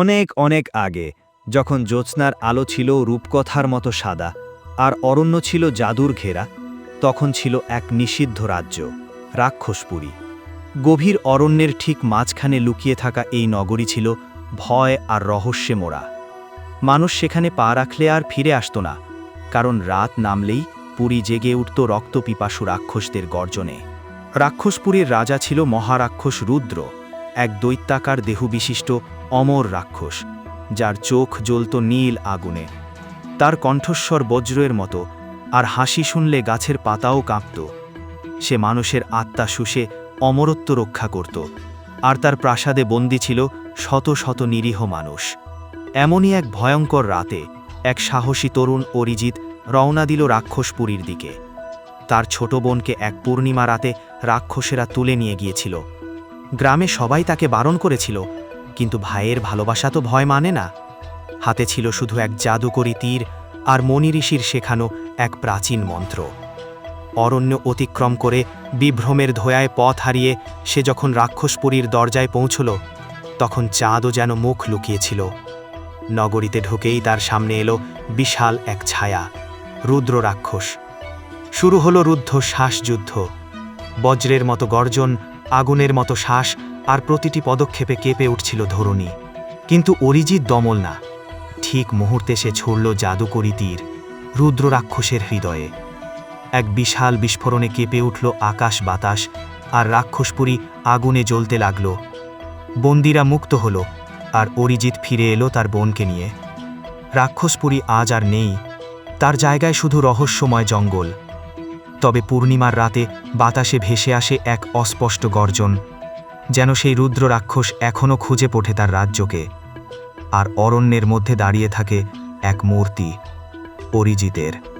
অনেক অনেক আগে, যখন জ্যোৎস্নার আলো ছিল রূপকথার মতো সাদা আর অরণ্য ছিল জাদুর ঘেরা, তখন ছিল এক নিষিদ্ধ রাজ্য, রাক্ষসপুরী। গভীর অরণ্যের ঠিক মাঝখানে লুকিয়ে থাকা এই নগরী ছিল ভয় আর রহস্যে মোড়া। মানুষ সেখানে পা রাখলে আর ফিরে আসতো না, কারণ রাত নামলেই পুরী জেগে উঠত রক্তপিপাসু রাক্ষসদের গর্জনে। রাক্ষসপুরীর রাজা ছিল মহারাক্ষস রুদ্র, এক দৈত্যাকার দেহবিশিষ্ট অমর রাক্ষস, যার চোখ জ্বলত নীল আগুনে। তার কণ্ঠস্বর বজ্রের মতো, আর হাসি শুনলে গাছের পাতাও কাঁপত। সে মানুষের আত্মা শুষে অমরত্ব রক্ষা করত, আর তার প্রাসাদে বন্দী ছিল শত শত নিরীহ মানুষ। এমনই এক ভয়ঙ্কর রাতে, এক সাহসী তরুণ অরিজিৎ রওনা দিল রাক্ষসপুরীর দিকে। তার ছোট বোনকে এক পূর্ণিমা রাতে রাক্ষসেরা তুলে নিয়ে গিয়েছিল। গ্রামে সবাই তাকে বারণ করেছিল কিন্তু ভাইয়ের ভালোবাসা তো ভয় মানে না। হাতে ছিল শুধু এক জাদুকরী তীর আর মণি ঋষির শেখানো এক প্রাচীন মন্ত্র। অরণ্য অতিক্রম করে বিভ্রমের ধোয়ায় পথ হারিয়ে সে যখন রাক্ষসপুরীর দরজায় পৌঁছল, তখন চাঁদও যেন মুখ লুকিয়েছিল। নগরীতে ঢুকেই তার সামনে এলো বিশাল এক ছায়া, রুদ্র রাক্ষস। শুরু হলো রুদ্ধ শ্বাসযুদ্ধ বজ্রের মতো গর্জন, আগুনের মতো শ্বাস আর প্রতিটি পদক্ষেপে কেঁপে উঠছিল ধরণী। কিন্তু অরিজিৎ দমল না। ঠিক মুহূর্তে সে ছুড়ল জাদুকরি তীর রুদ্র রাক্ষসের হৃদয়ে। এক বিশাল বিস্ফোরণে কেঁপে উঠল আকাশ বাতাস, আর রাক্ষসপুরী আগুনে জ্বলতে লাগল। বন্দিরা মুক্ত হল, আর অরিজিৎ ফিরে এলো তার বোনকে নিয়ে। রাক্ষসপুরী আজ আর নেই, তার জায়গায় শুধু রহস্যময় জঙ্গল। তবে পূর্ণিমার রাতে বাতাসে ভেসে আসে এক অস্পষ্ট গর্জন যেন সেই রুদ্র রাক্ষস এখনও খুঁজে পোঠে তার রাজ্যকে। আর অরণ্যের মধ্যে দাঁড়িয়ে থাকে এক মূর্তি, অরিজিতের।